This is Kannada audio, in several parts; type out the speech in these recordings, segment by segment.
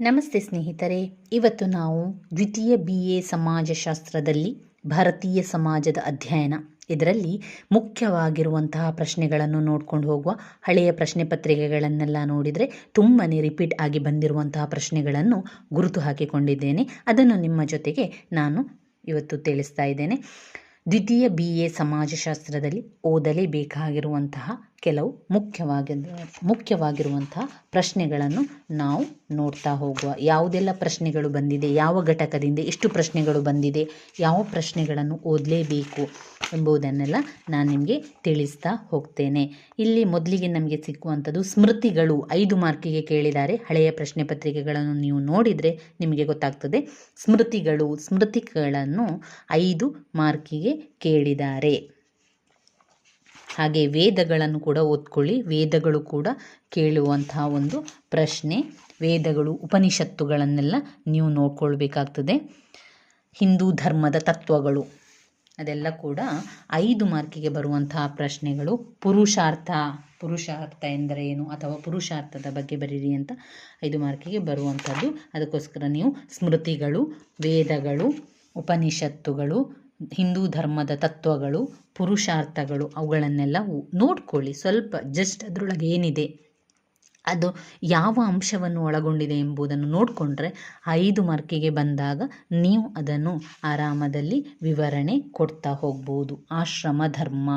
ನಮಸ್ತೆ ಸ್ನೇಹಿತರೆ, ಇವತ್ತು ನಾವು ದ್ವಿತೀಯ ಬಿ ಎ ಸಮಾಜಶಾಸ್ತ್ರದಲ್ಲಿ ಭಾರತೀಯ ಸಮಾಜದ ಅಧ್ಯಯನ. ಇದರಲ್ಲಿ ಮುಖ್ಯವಾಗಿರುವಂತಹ ಪ್ರಶ್ನೆಗಳನ್ನು ನೋಡ್ಕೊಂಡು ಹೋಗುವ ಹಳೆಯ ಪ್ರಶ್ನೆ ಪತ್ರಿಕೆಗಳನ್ನೆಲ್ಲ ನೋಡಿದರೆ ತುಂಬಾ ರಿಪೀಟ್ ಆಗಿ ಬಂದಿರುವಂತಹ ಪ್ರಶ್ನೆಗಳನ್ನು ಗುರುತು ಹಾಕಿಕೊಂಡಿದ್ದೇನೆ. ಅದನ್ನು ನಿಮ್ಮ ಜೊತೆಗೆ ನಾನು ಇವತ್ತು ತಿಳಿಸ್ತಾ ಇದ್ದೇನೆ. ದ್ವಿತೀಯ ಬಿ ಎ ಸಮಾಜಶಾಸ್ತ್ರದಲ್ಲಿ ಓದಲೇಬೇಕಾಗಿರುವಂತಹ ಕೆಲವು ಮುಖ್ಯವಾಗಿ ಮುಖ್ಯವಾಗಿರುವಂತಹ ಪ್ರಶ್ನೆಗಳನ್ನು ನಾವು ನೋಡ್ತಾ ಹೋಗುವ. ಯಾವುದೆಲ್ಲ ಪ್ರಶ್ನೆಗಳು ಬಂದಿದೆ? ಯಾವ ಘಟಕದಿಂದ ಎಷ್ಟು ಪ್ರಶ್ನೆಗಳು ಬಂದಿದೆ? ಯಾವ ಪ್ರಶ್ನೆಗಳನ್ನು ಓದಲೇಬೇಕು ಎಂಬುದನ್ನೆಲ್ಲ ನಾನು ನಿಮಗೆ ತಿಳಿಸ್ತಾ ಹೋಗ್ತೇನೆ. ಇಲ್ಲಿ ಮೊದಲಿಗೆ ನಮಗೆ ಸಿಕ್ಕುವಂಥದ್ದು ಸ್ಮೃತಿಗಳು. ಐದು ಮಾರ್ಕಿಗೆ ಕೇಳಿದ್ದಾರೆ. ಹಳೆಯ ಪ್ರಶ್ನೆ ಪತ್ರಿಕೆಗಳನ್ನು ನೀವು ನೋಡಿದರೆ ನಿಮಗೆ ಗೊತ್ತಾಗ್ತದೆ. ಸ್ಮೃತಿಗಳು, ಸ್ಮೃತಿಗಳನ್ನು ಐದು ಮಾರ್ಕಿಗೆ ಕೇಳಿದ್ದಾರೆ. ಹಾಗೆ ವೇದಗಳನ್ನು ಕೂಡ ಓದ್ಕೊಳ್ಳಿ. ವೇದಗಳು ಕೂಡ ಕೇಳುವಂತಹ ಒಂದು ಪ್ರಶ್ನೆ. ವೇದಗಳು, ಉಪನಿಷತ್ತುಗಳನ್ನೆಲ್ಲ ನೀವು ನೋಡ್ಕೊಳ್ಬೇಕಾಗ್ತದೆ. ಹಿಂದೂ ಧರ್ಮದ ತತ್ವಗಳು. ಅದೆಲ್ಲ ಕೂಡ ಐದು ಮಾರ್ಕಿಗೆ ಬರುವಂತಹ ಪ್ರಶ್ನೆಗಳು. ಪುರುಷಾರ್ಥ ಪುರುಷಾರ್ಥ ಎಂದರೆ ಏನು ಅಥವಾ ಪುರುಷಾರ್ಥದ ಬಗ್ಗೆ ಬರೀರಿ ಅಂತ ಐದು ಮಾರ್ಕಿಗೆ ಬರುವಂಥದ್ದು. ಅದಕ್ಕೋಸ್ಕರ ನೀವು ಸ್ಮೃತಿಗಳು, ವೇದಗಳು, ಉಪನಿಷತ್ತುಗಳು ಹಿಂದೂ ಧರ್ಮದ ತತ್ವಗಳು, ಪುರುಷಾರ್ಥಗಳು ಅವುಗಳನ್ನೆಲ್ಲ ನೋಡ್ಕೊಳ್ಳಿ. ಸ್ವಲ್ಪ ಜಸ್ಟ್ ಅದರೊಳಗೆ ಏನಿದೆ? ಅದು ಯಾವ ಅಂಶವನ್ನು ಒಳಗೊಂಡಿದೆ ಎಂಬುದನ್ನು ನೋಡಿಕೊಂಡ್ರೆ ಐದು ಮಾರ್ಕಿಗೆ ಬಂದಾಗ ನೀವು ಅದನ್ನು ಆರಾಮದಲ್ಲಿ ವಿವರಣೆ ಕೊಡ್ತಾ ಹೋಗ್ಬೋದು. ಆಶ್ರಮ, ಧರ್ಮ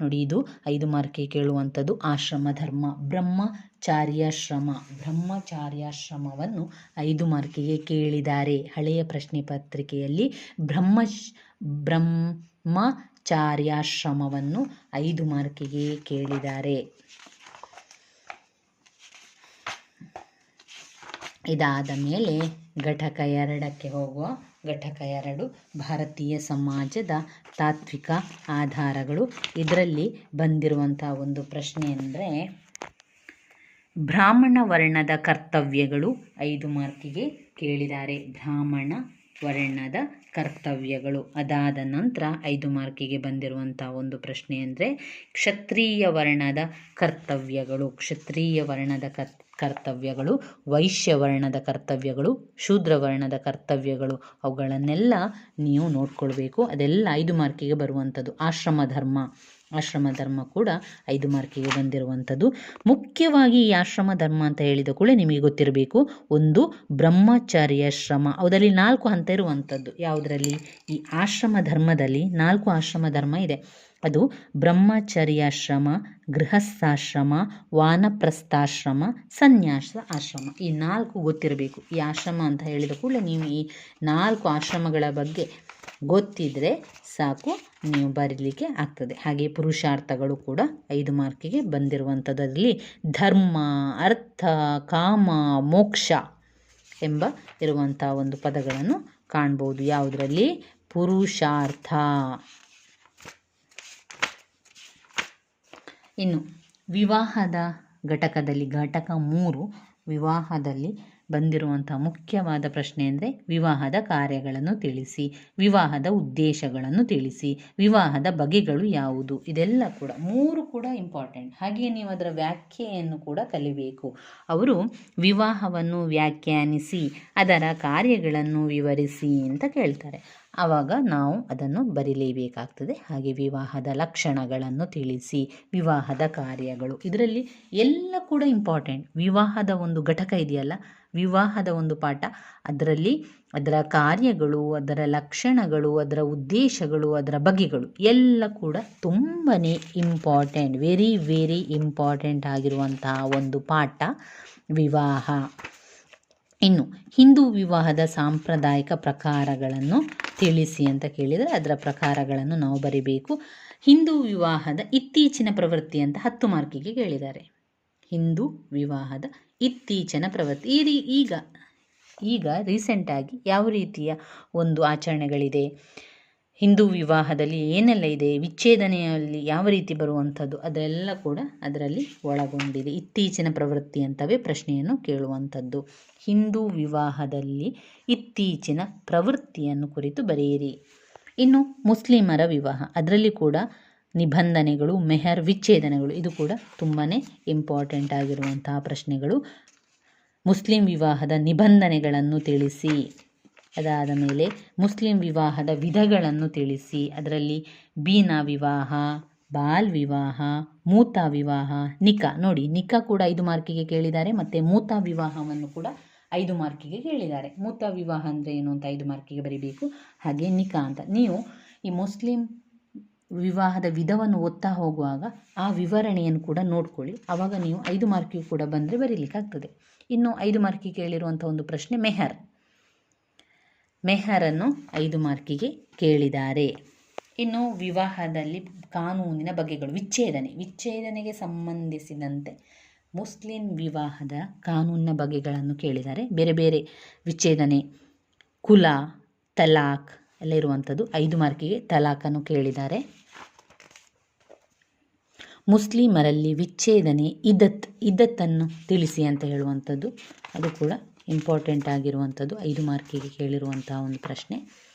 ನೋಡಿ, ಇದು ಐದು ಮಾರ್ಕಿಗೆ ಕೇಳುವಂಥದ್ದು. ಆಶ್ರಮ ಧರ್ಮ, ಬ್ರಹ್ಮಚಾರ್ಯಾಶ್ರಮ. ಬ್ರಹ್ಮಚಾರ್ಯಾಶ್ರಮವನ್ನು ಐದು ಮಾರ್ಕಿಗೆ ಕೇಳಿದ್ದಾರೆ. ಹಳೆಯ ಪ್ರಶ್ನೆ ಪತ್ರಿಕೆಯಲ್ಲಿ ಬ್ರಹ್ಮ ಬ್ರಹ್ಮಚಾರ್ಯಾಶ್ರಮವನ್ನು ಐದು ಮಾರ್ಕಿಗೆ ಕೇಳಿದ್ದಾರೆ. ಇದಾದ ಮೇಲೆ ಘಟಕ ಎರಡಕ್ಕೆ ಹೋಗುವ ಘಟಕ ಎರಡು, ಭಾರತೀಯ ಸಮಾಜದ ತಾತ್ವಿಕ ಆಧಾರಗಳು. ಇದರಲ್ಲಿ ಬಂದಿರುವಂಥ ಒಂದು ಪ್ರಶ್ನೆ ಅಂದರೆ, ಬ್ರಾಹ್ಮಣ ವರ್ಣದ ಕರ್ತವ್ಯಗಳು ಐದು ಮಾರ್ಕಿಗೆ ಕೇಳಿದ್ದಾರೆ. ಬ್ರಾಹ್ಮಣ ವರ್ಣದ ಕರ್ತವ್ಯಗಳು. ಅದಾದ ನಂತರ ಐದು ಮಾರ್ಕಿಗೆ ಬಂದಿರುವಂಥ ಒಂದು ಪ್ರಶ್ನೆ ಅಂದರೆ, ಕ್ಷತ್ರಿಯ ವರ್ಣದ ಕರ್ತವ್ಯಗಳು. ಕ್ಷತ್ರಿಯ ವರ್ಣದ ಕರ್ ಕರ್ತವ್ಯಗಳು ವೈಶ್ಯವರ್ಣದ ಕರ್ತವ್ಯಗಳು ಶೂದ್ರವರ್ಣದ ಕರ್ತವ್ಯಗಳು, ಅವುಗಳನ್ನೆಲ್ಲ ನೀವು ನೋಡ್ಕೊಳ್ಬೇಕು. ಅದೆಲ್ಲ ಐದು ಮಾರ್ಕಿಗೆ ಬರುವಂಥದ್ದು. ಆಶ್ರಮ ಧರ್ಮ. ಆಶ್ರಮ ಧರ್ಮ ಕೂಡ ಐದು ಮಾರ್ಕಿಗೆ ಬಂದಿರುವಂಥದ್ದು. ಮುಖ್ಯವಾಗಿ ಈ ಆಶ್ರಮ ಧರ್ಮ ಅಂತ ಹೇಳಿದ ಕೂಡ ನಿಮಗೆ ಗೊತ್ತಿರಬೇಕು, ಒಂದು ಬ್ರಹ್ಮಚಾರ್ಯ ಶ್ರಮ. ಅದರಲ್ಲಿ ನಾಲ್ಕು ಹಂತ ಇರುವಂಥದ್ದು. ಯಾವುದರಲ್ಲಿ? ಈ ಆಶ್ರಮ ಧರ್ಮದಲ್ಲಿ ನಾಲ್ಕು ಆಶ್ರಮ ಧರ್ಮ ಇದೆ. ಅದು ಬ್ರಹ್ಮಚರ್ಯಾಶ್ರಮ, ಗೃಹಸ್ಥಾಶ್ರಮ, ವಾನಪ್ರಸ್ಥಾಶ್ರಮ ಸನ್ಯಾಸ ಆಶ್ರಮ ಈ ನಾಲ್ಕು ಗೊತ್ತಿರಬೇಕು. ಈ ಆಶ್ರಮ ಅಂತ ಹೇಳಿದ ಕೂಡಲೇ ನೀವು ಈ ನಾಲ್ಕು ಆಶ್ರಮಗಳ ಬಗ್ಗೆ ಗೊತ್ತಿದ್ದರೆ ಸಾಕು, ನೀವು ಬರೀಲಿಕ್ಕೆ ಆಗ್ತದೆ. ಹಾಗೆ ಪುರುಷಾರ್ಥಗಳು ಕೂಡ ಐದು ಮಾರ್ಕಿಗೆ ಬಂದಿರುವಂಥದ್ದಲ್ಲಿ ಧರ್ಮ, ಅರ್ಥ, ಕಾಮ, ಮೋಕ್ಷ ಎಂಬ ಇರುವಂಥ ಒಂದು ಪದಗಳನ್ನು ಕಾಣ್ಬೋದು. ಯಾವುದರಲ್ಲಿ? ಪುರುಷಾರ್ಥ. ಇನ್ನು ವಿವಾಹದ ಘಟಕದಲ್ಲಿ ಘಟಕ ಮೂರು, ವಿವಾಹದಲ್ಲಿ ಬಂದಿರುವಂಥ ಮುಖ್ಯವಾದ ಪ್ರಶ್ನೆ ಅಂದರೆ ವಿವಾಹದ ಕಾರ್ಯಗಳನ್ನು ತಿಳಿಸಿ, ವಿವಾಹದ ಉದ್ದೇಶಗಳನ್ನು ತಿಳಿಸಿ, ವಿವಾಹದ ಬಗೆಗಳು ಯಾವುದು? ಇದೆಲ್ಲ ಕೂಡ ಮೂರು ಕೂಡ ಇಂಪಾರ್ಟೆಂಟ್ ಹಾಗೆಯೇ ನೀವು ಅದರ ವ್ಯಾಖ್ಯೆಯನ್ನು ಕೂಡ ಕಲಿಬೇಕು. ಅವರು ವಿವಾಹವನ್ನು ವ್ಯಾಖ್ಯಾನಿಸಿ, ಅದರ ಕಾರ್ಯಗಳನ್ನು ವಿವರಿಸಿ ಅಂತ ಕೇಳ್ತಾರೆ. ಆವಾಗ ನಾವು ಅದನ್ನು ಬರೀಲೇಬೇಕಾಗ್ತದೆ. ಹಾಗೆ ವಿವಾಹದ ಲಕ್ಷಣಗಳನ್ನು ತಿಳಿಸಿ, ವಿವಾಹದ ಕಾರ್ಯಗಳು. ಇದರಲ್ಲಿ ಎಲ್ಲ ಕೂಡ ಇಂಪಾರ್ಟೆಂಟ್ ವಿವಾಹದ ಒಂದು ಘಟಕ ಇದೆಯಲ್ಲ, ವಿವಾಹದ ಒಂದು ಪಾಠ. ಅದರಲ್ಲಿ ಅದರ ಕಾರ್ಯಗಳು, ಅದರ ಲಕ್ಷಣಗಳು, ಅದರ ಉದ್ದೇಶಗಳು, ಅದರ ಬಗೆಗಳು ಎಲ್ಲ ಕೂಡ ತುಂಬಾ ಇಂಪಾರ್ಟೆಂಟ್ ವೆರಿ ವೆರಿ ಇಂಪಾರ್ಟೆಂಟ್ ಆಗಿರುವಂತಹ ಒಂದು ಪಾಠ ವಿವಾಹ. ಇನ್ನು ಹಿಂದೂ ವಿವಾಹದ ಸಾಂಪ್ರದಾಯಿಕ ಪ್ರಕಾರಗಳನ್ನು ತಿಳಿಸಿ ಅಂತ ಕೇಳಿದರೆ ಅದರ ಪ್ರಕಾರಗಳನ್ನು ನಾವು ಬರಿಬೇಕು. ಹಿಂದೂ ವಿವಾಹದ ಇತ್ತೀಚಿನ ಪ್ರವೃತ್ತಿ ಅಂತ ಹತ್ತು ಮಾರ್ಕಿಗೆ ಕೇಳಿದ್ದಾರೆ. ಹಿಂದೂ ವಿವಾಹದ ಇತ್ತೀಚಿನ ಪ್ರವೃತ್ತಿ. ಈ ರೀ ಈಗ ಈಗ ರೀಸೆಂಟಾಗಿ ಯಾವ ರೀತಿಯ ಒಂದು ಆಚರಣೆಗಳಿದೆ? ಹಿಂದೂ ವಿವಾಹದಲ್ಲಿ ಏನೆಲ್ಲ ಇದೆ? ವಿಚ್ಛೇದನೆಯಲ್ಲಿ ಯಾವ ರೀತಿ ಬರುವಂಥದ್ದು? ಅದೆಲ್ಲ ಕೂಡ ಅದರಲ್ಲಿ ಒಳಗೊಂಡಿದೆ. ಇತ್ತೀಚಿನ ಪ್ರವೃತ್ತಿ ಅಂತವೇ ಪ್ರಶ್ನೆಯನ್ನು ಕೇಳುವಂಥದ್ದು. ಹಿಂದೂ ವಿವಾಹದಲ್ಲಿ ಇತ್ತೀಚಿನ ಪ್ರವೃತ್ತಿಯನ್ನು ಕುರಿತು ಬರೆಯಿರಿ. ಇನ್ನು ಮುಸ್ಲಿಮರ ವಿವಾಹ, ಅದರಲ್ಲಿ ಕೂಡ ನಿಬಂಧನೆಗಳು, ಮೆಹರ್, ವಿಚ್ಛೇದನಗಳು, ಇದು ಕೂಡ ತುಂಬಾ ಇಂಪಾರ್ಟೆಂಟ್ ಆಗಿರುವಂತಹ ಪ್ರಶ್ನೆಗಳು. ಮುಸ್ಲಿಂ ವಿವಾಹದ ನಿಬಂಧನೆಗಳನ್ನು ತಿಳಿಸಿ. ಅದಾದ ಮೇಲೆ ಮುಸ್ಲಿಂ ವಿವಾಹದ ವಿಧಗಳನ್ನು ತಿಳಿಸಿ. ಅದರಲ್ಲಿ ಬೀನಾ ವಿವಾಹ, ಬಾಲ್ ವಿವಾಹ, ಮೂತಾ ವಿವಾಹ, ನಿಕಾ. ನೋಡಿ, ನಿಕಾ ಕೂಡ ಐದು ಮಾರ್ಕಿಗೆ ಕೇಳಿದ್ದಾರೆ, ಮತ್ತು ಮೂತಾ ವಿವಾಹವನ್ನು ಕೂಡ ಐದು ಮಾರ್ಕಿಗೆ ಕೇಳಿದ್ದಾರೆ. ಮೂತಾ ವಿವಾಹ ಅಂದರೆ ಏನು ಅಂತ ಐದು ಮಾರ್ಕಿಗೆ ಬರೀಬೇಕು. ಹಾಗೆ ನಿಕಾ ಅಂತ. ನೀವು ಈ ಮುಸ್ಲಿಂ ವಿವಾಹದ ವಿಧವನ್ನು ಓದ್ತಾ ಹೋಗುವಾಗ ಆ ವಿವರಣೆಯನ್ನು ಕೂಡ ನೋಡ್ಕೊಳ್ಳಿ. ಆವಾಗ ನೀವು ಐದು ಮಾರ್ಕಿಗೂ ಕೂಡ ಬಂದರೆ ಬರೀಲಿಕ್ಕಾಗ್ತದೆ. ಇನ್ನು ಐದು ಮಾರ್ಕಿಗೆ ಕೇಳಿರುವಂಥ ಒಂದು ಪ್ರಶ್ನೆ, ಮೆಹರ್. ಮೆಹರನ್ನು ಐದು ಮಾರ್ಕಿಗೆ ಕೇಳಿದ್ದಾರೆ. ಇನ್ನು ವಿವಾಹದಲ್ಲಿ ಕಾನೂನಿನ ಬಗೆಗಳು. ವಿಚ್ಛೇದನೆ. ವಿಚ್ಛೇದನೆಗೆ ಸಂಬಂಧಿಸಿದಂತೆ ಮುಸ್ಲಿಂ ವಿವಾಹದ ಕಾನೂನಿನ ಬಗೆಗಳನ್ನು ಕೇಳಿದ್ದಾರೆ. ಬೇರೆ ಬೇರೆ ವಿಚ್ಛೇದನೆ, ಕುಲ ತಲಾಕ್ ಎಲ್ಲ ಇರುವಂಥದ್ದು ಐದು ಮಾರ್ಕಿಗೆ ತಲಾಖನ್ನು ಕೇಳಿದ್ದಾರೆ. ಮುಸ್ಲಿಮರಲ್ಲಿ ವಿಚ್ಛೇದನೆ, ಇದ್ದತ್, ಇದ್ದತ್ತನ್ನು ತಿಳಿಸಿ ಅಂತ ಹೇಳುವಂಥದ್ದು. ಅದು ಕೂಡ ಇಂಪಾರ್ಟೆಂಟ್ ಆಗಿರುವಂಥದ್ದು, ಐದು ಮಾರ್ಕಿಗೆ ಕೇಳಿರುವಂತಹ ಒಂದು ಪ್ರಶ್ನೆ.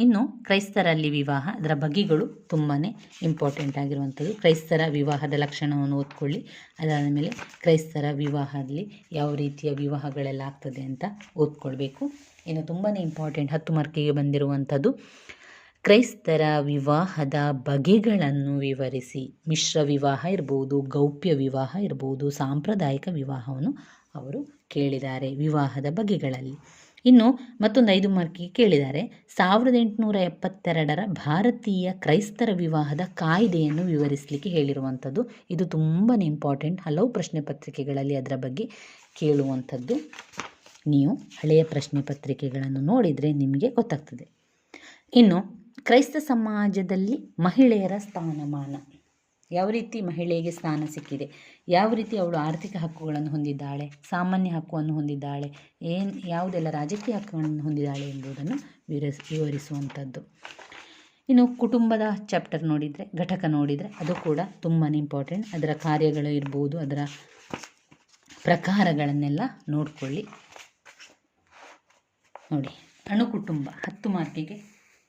ಇನ್ನು ಕ್ರೈಸ್ತರಲ್ಲಿ ವಿವಾಹ, ಅದರ ಬಗೆಗಳು ತುಂಬಾ ಇಂಪಾರ್ಟೆಂಟ್ ಆಗಿರುವಂಥದ್ದು. ಕ್ರೈಸ್ತರ ವಿವಾಹದ ಲಕ್ಷಣವನ್ನು ಓದ್ಕೊಳ್ಳಿ. ಅದಾದ ಮೇಲೆ ಕ್ರೈಸ್ತರ ವಿವಾಹದಲ್ಲಿ ಯಾವ ರೀತಿಯ ವಿವಾಹಗಳೆಲ್ಲ ಆಗ್ತದೆ ಅಂತ ಓದ್ಕೊಳ್ಬೇಕು. ಇನ್ನು ತುಂಬಾ ಇಂಪಾರ್ಟೆಂಟ್ ಹತ್ತು ಮಾರ್ಕಿಗೆ ಬಂದಿರುವಂಥದ್ದು. ಕ್ರೈಸ್ತರ ವಿವಾಹದ ಬಗೆಗಳನ್ನು ವಿವರಿಸಿ. ಮಿಶ್ರ ವಿವಾಹ ಇರ್ಬೋದು, ಗೌಪ್ಯ ವಿವಾಹ ಇರ್ಬೋದು, ಸಾಂಪ್ರದಾಯಿಕ ವಿವಾಹವನ್ನು ಅವರು ಕೇಳಿದ್ದಾರೆ ವಿವಾಹದ ಬಗೆಗಳಲ್ಲಿ. ಇನ್ನು ಮತ್ತೊಂದು ಐದು ಮಾರ್ಕಿಗೆ ಕೇಳಿದ್ದಾರೆ. ಸಾವಿರದ ಎಂಟುನೂರ ಎಪ್ಪತ್ತೆರಡರ ಭಾರತೀಯ ಕ್ರೈಸ್ತರ ವಿವಾಹದ ಕಾಯ್ದೆಯನ್ನು ವಿವರಿಸಲಿಕ್ಕೆ ಹೇಳಿರುವಂಥದ್ದು. ಇದು ತುಂಬಾ ಇಂಪಾರ್ಟೆಂಟ್ ಹಲವು ಪ್ರಶ್ನೆ ಪತ್ರಿಕೆಗಳಲ್ಲಿ ಅದರ ಬಗ್ಗೆ ಕೇಳುವಂಥದ್ದು. ನೀವು ಹಳೆಯ ಪ್ರಶ್ನೆ ಪತ್ರಿಕೆಗಳನ್ನು ನೋಡಿದರೆ ನಿಮಗೆ ಗೊತ್ತಾಗ್ತದೆ. ಇನ್ನು ಕ್ರೈಸ್ತ ಸಮಾಜದಲ್ಲಿ ಮಹಿಳೆಯರ ಸ್ಥಾನಮಾನ. ಯಾವ ರೀತಿ ಮಹಿಳೆಗೆ ಸ್ಥಾನ ಸಿಕ್ಕಿದೆ? ಯಾವ ರೀತಿ ಅವಳು ಆರ್ಥಿಕ ಹಕ್ಕುಗಳನ್ನು ಹೊಂದಿದ್ದಾಳೆ? ಸಾಮಾನ್ಯ ಹಕ್ಕುವನ್ನು ಹೊಂದಿದ್ದಾಳೆ? ಏನು, ಯಾವುದೆಲ್ಲ ರಾಜಕೀಯ ಹಕ್ಕುಗಳನ್ನು ಹೊಂದಿದ್ದಾಳೆ ಎಂಬುದನ್ನು ವಿವರಿಸ್ ವಿವರಿಸುವಂಥದ್ದು. ಇನ್ನು ಕುಟುಂಬದ ಚಾಪ್ಟರ್ ನೋಡಿದರೆ, ಘಟಕ ನೋಡಿದರೆ ಅದು ಕೂಡ ತುಂಬಾ ಇಂಪಾರ್ಟೆಂಟ್ ಅದರ ಕಾರ್ಯಗಳು ಇರ್ಬೋದು, ಅದರ ಪ್ರಕಾರಗಳನ್ನೆಲ್ಲ ನೋಡಿಕೊಳ್ಳಿ. ನೋಡಿ ಅಣು ಕುಟುಂಬ ಹತ್ತು ಮಾರ್ಕಿಗೆ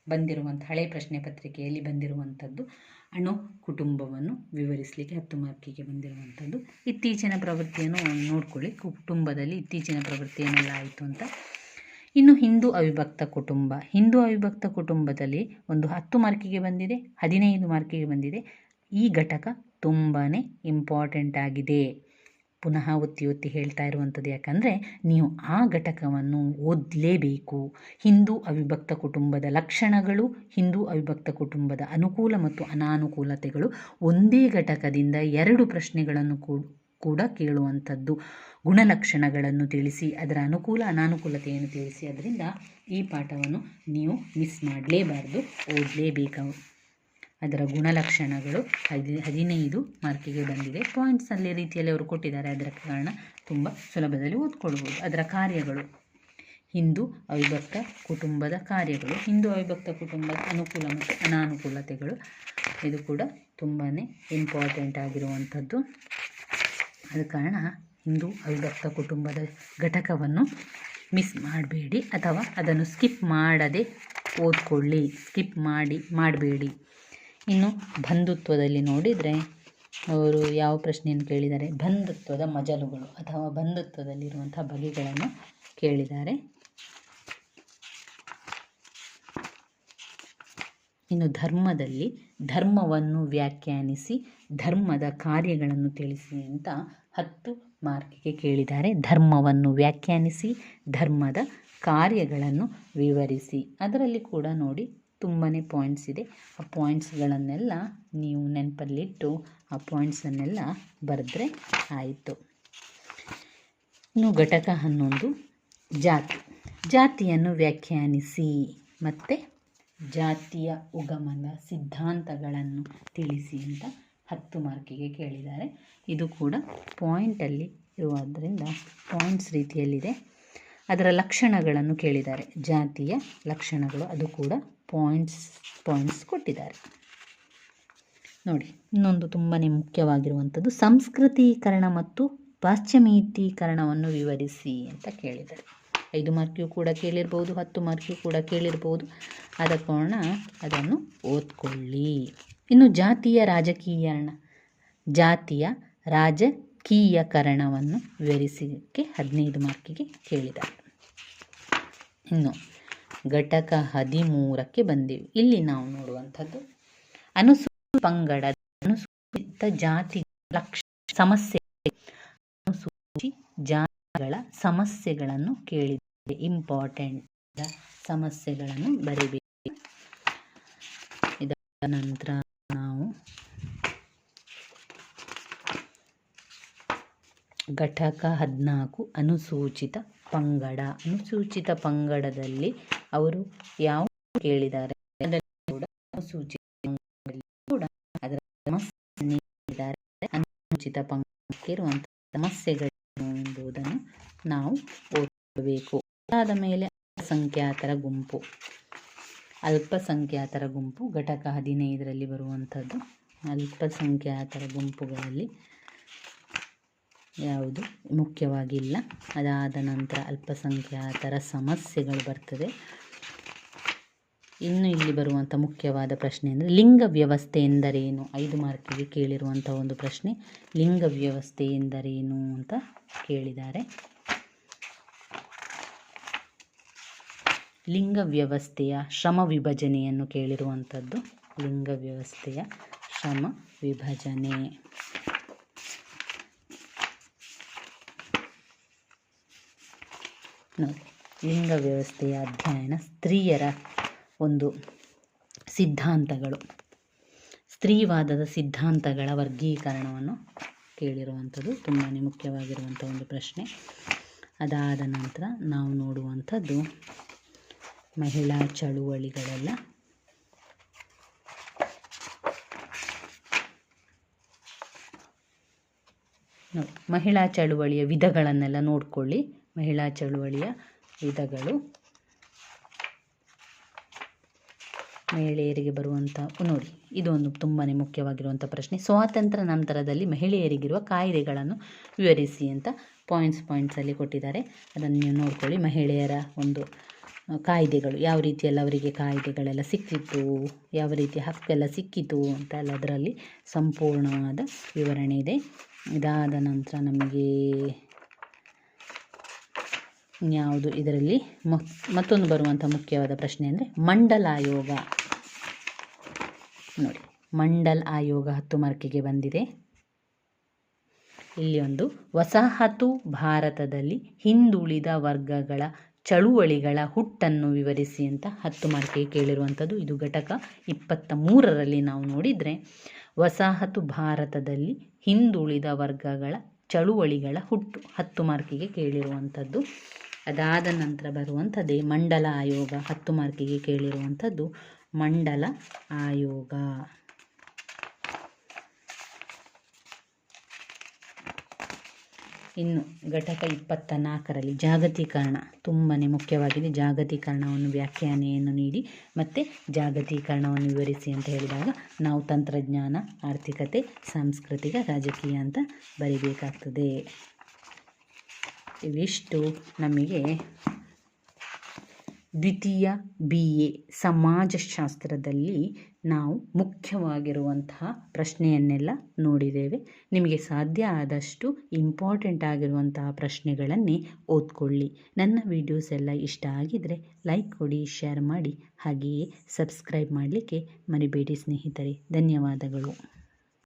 ಬಂದಿರುವಂಥ, ಹಳೆ ಪ್ರಶ್ನೆ ಪತ್ರಿಕೆಯಲ್ಲಿ ಬಂದಿರುವಂಥದ್ದು. ಅಣು ಕುಟುಂಬವನ್ನು ವಿವರಿಸಲಿಕ್ಕೆ ಹತ್ತು ಮಾರ್ಕಿಗೆ ಬಂದಿರುವಂಥದ್ದು. ಇತ್ತೀಚಿನ ಪ್ರವೃತ್ತಿಯನ್ನು ನೋಡ್ಕೊಳ್ಳಿ. ಕುಟುಂಬದಲ್ಲಿ ಇತ್ತೀಚಿನ ಪ್ರವೃತ್ತಿ ಏನೆಲ್ಲ ಆಯಿತು ಅಂತ. ಇನ್ನು ಹಿಂದೂ ಅವಿಭಕ್ತ ಕುಟುಂಬ. ಹಿಂದೂ ಅವಿಭಕ್ತ ಕುಟುಂಬದಲ್ಲಿ ಒಂದು ಹತ್ತು ಮಾರ್ಕಿಗೆ ಬಂದಿದೆ, ಹದಿನೈದು ಮಾರ್ಕಿಗೆ ಬಂದಿದೆ. ಈ ಘಟಕ ತುಂಬಾ ಇಂಪಾರ್ಟೆಂಟ್ ಆಗಿದೆ. ಪುನಃ ಒತ್ತಿ ಒತ್ತಿ ಹೇಳ್ತಾ ಇರುವಂಥದ್ದು ಯಾಕಂದರೆ ನೀವು ಆ ಘಟಕವನ್ನು ಓದಲೇಬೇಕು. ಹಿಂದೂ ಅವಿಭಕ್ತ ಕುಟುಂಬದ ಲಕ್ಷಣಗಳು, ಹಿಂದೂ ಅವಿಭಕ್ತ ಕುಟುಂಬದ ಅನುಕೂಲ ಮತ್ತು ಅನಾನುಕೂಲತೆಗಳು ಒಂದೇ ಘಟಕದಿಂದ ಎರಡು ಪ್ರಶ್ನೆಗಳನ್ನು ಕೂಡ ಕೇಳುವಂಥದ್ದು. ಗುಣಲಕ್ಷಣಗಳನ್ನು ತಿಳಿಸಿ, ಅದರ ಅನುಕೂಲ, ಅನಾನುಕೂಲತೆಯನ್ನು ತಿಳಿಸಿ, ಅದರಿಂದ ಈ ಪಾಠವನ್ನು ನೀವು ಮಿಸ್ ಮಾಡಲೇಬಾರ್ದು ಓದಲೇಬೇಕು ಅದರ ಗುಣಲಕ್ಷಣಗಳು ಹದಿ, ಹದಿನೈದು ಮಾರ್ಕಿಗೆ ಬಂದಿದೆ. ಪಾಯಿಂಟ್ಸ್ ಅಲ್ಲಿ ರೀತಿಯಲ್ಲಿ ಅವರು ಕೊಟ್ಟಿದ್ದಾರೆ. ಅದರ ಕಾರಣ ತುಂಬ ಸುಲಭದಲ್ಲಿ ಓದ್ಕೊಳ್ಬೋದು. ಅದರ ಕಾರ್ಯಗಳು. ಹಿಂದೂ ಅವಿಭಕ್ತ ಕುಟುಂಬದ ಕಾರ್ಯಗಳು. ಹಿಂದೂ ಅವಿಭಕ್ತ ಕುಟುಂಬದ ಅನುಕೂಲ ಮತ್ತು ಅನಾನುಕೂಲತೆಗಳು. ಇದು ಕೂಡ ತುಂಬಾ ಇಂಪಾರ್ಟೆಂಟ್ ಆಗಿರುವಂಥದ್ದು. ಆದ ಕಾರಣ ಹಿಂದೂ ಅವಿಭಕ್ತ ಕುಟುಂಬದ ಘಟಕವನ್ನು ಮಿಸ್ ಮಾಡಬೇಡಿ ಅಥವಾ ಅದನ್ನು ಸ್ಕಿಪ್ ಮಾಡದೆ ಓದ್ಕೊಳ್ಳಿ. ಸ್ಕಿಪ್ ಮಾಡಿ, ಮಾಡಬೇಡಿ. ಇನ್ನು ಬಂಧುತ್ವದಲ್ಲಿ ನೋಡಿದರೆ ಅವರು ಯಾವ ಪ್ರಶ್ನೆಯನ್ನು ಕೇಳಿದ್ದಾರೆ? ಬಂಧುತ್ವದ ಮಜಲುಗಳು ಅಥವಾ ಬಂಧುತ್ವದಲ್ಲಿರುವಂಥ ಬಗೆಗಳನ್ನು ಕೇಳಿದ್ದಾರೆ. ಇನ್ನು ಧರ್ಮದಲ್ಲಿ ಧರ್ಮವನ್ನು ವ್ಯಾಖ್ಯಾನಿಸಿ, ಧರ್ಮದ ಕಾರ್ಯಗಳನ್ನು ತಿಳಿಸಿ ಅಂತ ಹತ್ತು ಮಾರ್ಕಿಗೆ ಕೇಳಿದ್ದಾರೆ. ಧರ್ಮವನ್ನು ವ್ಯಾಖ್ಯಾನಿಸಿ, ಧರ್ಮದ ಕಾರ್ಯಗಳನ್ನು ವಿವರಿಸಿ. ಅದರಲ್ಲಿ ಕೂಡ ನೋಡಿ ತುಂಬಾ ಪಾಯಿಂಟ್ಸ್ ಇದೆ. ಆ ಪಾಯಿಂಟ್ಸ್ಗಳನ್ನೆಲ್ಲ ನೀವು ನೆನಪಲ್ಲಿಟ್ಟು ಆ ಪಾಯಿಂಟ್ಸನ್ನೆಲ್ಲ ಬರೆದ್ರೆ ಆಯಿತು. ಇನ್ನು ಘಟಕ ಹನ್ನೊಂದು, ಜಾತಿ. ಜಾತಿಯನ್ನು ವ್ಯಾಖ್ಯಾನಿಸಿ. ಮತ್ತು ಜಾತಿಯ ಉಗಮನ ಸಿದ್ಧಾಂತಗಳನ್ನು ತಿಳಿಸಿ ಅಂತ ಹತ್ತು ಮಾರ್ಕಿಗೆ ಕೇಳಿದ್ದಾರೆ. ಇದು ಕೂಡ ಪಾಯಿಂಟಲ್ಲಿ ಇರುವುದರಿಂದ ಪಾಯಿಂಟ್ಸ್ ರೀತಿಯಲ್ಲಿದೆ. ಅದರ ಲಕ್ಷಣಗಳನ್ನು ಕೇಳಿದ್ದಾರೆ. ಜಾತಿಯ ಲಕ್ಷಣಗಳು, ಅದು ಕೂಡ ಪಾಯಿಂಟ್ಸ್ ಪಾಯಿಂಟ್ಸ್ ಕೊಟ್ಟಿದ್ದಾರೆ. ನೋಡಿ, ಇನ್ನೊಂದು ತುಂಬಾ ಮುಖ್ಯವಾಗಿರುವಂಥದ್ದು ಸಂಸ್ಕೃತೀಕರಣ ಮತ್ತು ಪಾಶ್ಚಿಮೀಕರಣವನ್ನು ವಿವರಿಸಿ ಅಂತ ಕೇಳಿದ್ದಾರೆ. ಐದು ಮಾರ್ಕಿಯು ಕೂಡ ಕೇಳಿರ್ಬೋದು, ಹತ್ತು ಮಾರ್ಕಿಯು ಕೂಡ ಕೇಳಿರ್ಬೋದು. ಆದ ಕಾರಣ ಅದನ್ನು ಓದ್ಕೊಳ್ಳಿ. ಇನ್ನು ಜಾತಿಯ ರಾಜಕೀಯರಣ, ಜಾತಿಯ ರಾಜಕೀಯಕರಣವನ್ನು ವಿವರಿಸಿಕ್ಕೆ ಹದಿನೈದು ಮಾರ್ಕಿಗೆ ಕೇಳಿದ್ದಾರೆ. ಇನ್ನು ಘಟಕ ಹದಿಮೂರಕ್ಕೆ ಬಂದೆವು. ಇಲ್ಲಿ ನಾವು ನೋಡುವಂಥದ್ದು ಅನುಸೂಚಿತ ಪಂಗಡ ಅನುಸೂಚಿತ ಜಾತಿ ಲಕ್ಷ ಸಮಸ್ಯೆ ಅನುಸೂಚಿ ಜಾತಿಗಳ ಸಮಸ್ಯೆಗಳನ್ನು ಕೇಳಿದ್ದೇವೆ. ಇಂಪಾರ್ಟೆಂಟ್ ಸಮಸ್ಯೆಗಳನ್ನು ಬರೀಬೇಕು. ಇದರ ನಂತರ ನಾವು ಘಟಕ ಹದಿನಾಲ್ಕು ಅನುಸೂಚಿತ ಪಂಗಡ. ಅನುಸೂಚಿತ ಪಂಗಡದಲ್ಲಿ ಅವರು ಯಾವ ಕೇಳಿದ್ದಾರೆ ಕೂಡ ಅನುಸೂಚಿತ ಪಂಗಡದಲ್ಲಿ ಕೂಡ ಅದರ ಸಮಸ್ಯೆ ನೀಡಿದ್ದಾರೆ. ಅನುಸೂಚಿತ ಪಂಗಡಕ್ಕೆ ಇರುವಂತಹ ಎಂಬುದನ್ನು ನಾವು ಓದಬೇಕು. ಅದಾದ ಮೇಲೆ ಅಲ್ಪಸಂಖ್ಯಾತರ ಗುಂಪು. ಅಲ್ಪಸಂಖ್ಯಾತರ ಗುಂಪು ಘಟಕ ಹದಿನೈದರಲ್ಲಿ ಬರುವಂಥದ್ದು. ಅಲ್ಪಸಂಖ್ಯಾತರ ಗುಂಪುಗಳಲ್ಲಿ ಯಾವುದು ಮುಖ್ಯವಾಗಿಲ್ಲ. ಅದಾದ ನಂತರ ಅಲ್ಪಸಂಖ್ಯಾತರ ಸಮಸ್ಯೆಗಳು ಬರ್ತದೆ. ಇನ್ನು ಇಲ್ಲಿ ಬರುವಂಥ ಮುಖ್ಯವಾದ ಪ್ರಶ್ನೆ ಅಂದರೆ ಲಿಂಗ ವ್ಯವಸ್ಥೆ ಎಂದರೇನು? ಐದು ಮಾರ್ಕಿಗೆ ಕೇಳಿರುವಂಥ ಒಂದು ಪ್ರಶ್ನೆ. ಲಿಂಗ ವ್ಯವಸ್ಥೆ ಎಂದರೇನು ಅಂತ ಕೇಳಿದ್ದಾರೆ. ಲಿಂಗ ವ್ಯವಸ್ಥೆಯ ಶ್ರಮ ವಿಭಜನೆಯನ್ನು ಕೇಳಿರುವಂಥದ್ದು. ಲಿಂಗ ವ್ಯವಸ್ಥೆಯ ಶ್ರಮ ವಿಭಜನೆ. ಲಿಂಗ ವ್ಯವಸ್ಥೆಯ ಅಧ್ಯಯನ ಸ್ತ್ರೀಯರ ಒಂದು ಸಿದ್ಧಾಂತಗಳು. ಸ್ತ್ರೀವಾದದ ಸಿದ್ಧಾಂತಗಳ ವರ್ಗೀಕರಣವನ್ನು ಕೇಳಿರುವಂಥದ್ದು ತುಂಬಾ ಮುಖ್ಯವಾಗಿರುವಂಥ ಒಂದು ಪ್ರಶ್ನೆ. ಅದಾದ ನಂತರ ನಾವು ನೋಡುವಂಥದ್ದು ಮಹಿಳಾ ಚಳುವಳಿಗಳೆಲ್ಲ. ಮಹಿಳಾ ಚಳುವಳಿಯ ವಿಧಗಳನ್ನೆಲ್ಲ ನೋಡಿಕೊಳ್ಳಿ. ಮಹಿಳಾ ಚಳುವಳಿಯ ವಿಧಗಳು. ಮಹಿಳೆಯರಿಗೆ ಬರುವಂಥ ನೋಡಿ, ಇದೊಂದು ತುಂಬಾ ಮುಖ್ಯವಾಗಿರುವಂಥ ಪ್ರಶ್ನೆ. ಸ್ವಾತಂತ್ರ್ಯ ನಂತರದಲ್ಲಿ ಮಹಿಳೆಯರಿಗಿರುವ ಕಾಯಿಲೆಗಳನ್ನು ವಿವರಿಸಿ ಅಂತ ಪಾಯಿಂಟ್ಸ್ ಪಾಯಿಂಟ್ಸಲ್ಲಿ ಕೊಟ್ಟಿದ್ದಾರೆ. ಅದನ್ನು ನೀವು ನೋಡ್ಕೊಳ್ಳಿ. ಮಹಿಳೆಯರ ಒಂದು ಕಾಯ್ದೆಗಳು. ಯಾವ ರೀತಿಯಲ್ಲಿ ಅವರಿಗೆ ಕಾಯ್ದೆಗಳೆಲ್ಲ ಸಿಕ್ಕಿತ್ತು, ಯಾವ ರೀತಿ ಹಕ್ಕೆಲ್ಲ ಸಿಕ್ಕಿತು ಅಂತ ಎಲ್ಲ ಅದರಲ್ಲಿ ಸಂಪೂರ್ಣವಾದ ವಿವರಣೆ ಇದೆ. ಇದಾದ ನಂತರ ನಮಗೆ ಯಾವುದು ಇದರಲ್ಲಿ ಮತ್ತೊಂದು ಬರುವಂಥ ಮುಖ್ಯವಾದ ಪ್ರಶ್ನೆ ಅಂದರೆ ಮಂಡಲ ಆಯೋಗ ನೋಡಿ. ಮಂಡಲ್ ಆಯೋಗ ಹತ್ತು ಮಾರ್ಕಿಗೆ ಬಂದಿದೆ. ಇಲ್ಲಿ ಒಂದು, ವಸಾಹತು ಭಾರತದಲ್ಲಿ ಹಿಂದುಳಿದ ವರ್ಗಗಳ ಚಳುವಳಿಗಳ ಹುಟ್ಟನ್ನು ವಿವರಿಸಿ ಅಂತ ಹತ್ತು ಮಾರ್ಕಿಗೆ ಕೇಳಿರುವಂಥದ್ದು. ಇದು ಘಟಕ ಇಪ್ಪತ್ತ ಮೂರರಲ್ಲಿ ನಾವು ನೋಡಿದರೆ, ವಸಾಹತು ಭಾರತದಲ್ಲಿ ಹಿಂದುಳಿದ ವರ್ಗಗಳ ಚಳುವಳಿಗಳ ಹುಟ್ಟು ಹತ್ತು ಮಾರ್ಕಿಗೆ ಕೇಳಿರುವಂಥದ್ದು. ಅದಾದ ನಂತರ ಬರುವಂಥದ್ದೇ ಮಂಡಲ ಆಯೋಗ ಹತ್ತು ಮಾರ್ಕಿಗೆ ಕೇಳಿರುವಂಥದ್ದು. ಮಂಡಲ ಆಯೋಗ. ಇನ್ನು ಘಟಕ ಇಪ್ಪತ್ತ ನಾಲ್ಕರಲ್ಲಿ ಜಾಗತೀಕರಣ ತುಂಬಾ ಮುಖ್ಯವಾಗಿದೆ. ಜಾಗತೀಕರಣವನ್ನು ವ್ಯಾಖ್ಯಾನೆಯನ್ನು ನೀಡಿ ಮತ್ತು ಜಾಗತೀಕರಣವನ್ನು ವಿವರಿಸಿ ಅಂತ ಹೇಳಿದಾಗ ನಾವು ತಂತ್ರಜ್ಞಾನ, ಆರ್ಥಿಕತೆ, ಸಾಂಸ್ಕೃತಿಕ, ರಾಜಕೀಯ ಅಂತ ಬರಿಬೇಕಾಗ್ತದೆ. ಇವಿಷ್ಟು ನಮಗೆ ದ್ವಿತೀಯ ಬಿ ಎ ಸಮಾಜಶಾಸ್ತ್ರದಲ್ಲಿ ನಾವು ಮುಖ್ಯವಾಗಿರುವಂತಹ ಪ್ರಶ್ನೆಯನ್ನೆಲ್ಲ ನೋಡಿದ್ದೇವೆ. ನಿಮಗೆ ಸಾಧ್ಯ ಆದಷ್ಟು ಇಂಪಾರ್ಟೆಂಟ್ ಆಗಿರುವಂತಹ ಪ್ರಶ್ನೆಗಳನ್ನೇ ಓದ್ಕೊಳ್ಳಿ. ನನ್ನ ವಿಡಿಯೋಸ್ ಎಲ್ಲ ಇಷ್ಟ ಆಗಿದರೆ ಲೈಕ್ ಕೊಡಿ, ಶೇರ್ ಮಾಡಿ, ಹಾಗೆಯೇ ಸಬ್ಸ್ಕ್ರೈಬ್ ಮಾಡಲಿಕ್ಕೆ ಮರಿಬೇಡಿ ಸ್ನೇಹಿತರೆ. ಧನ್ಯವಾದಗಳು.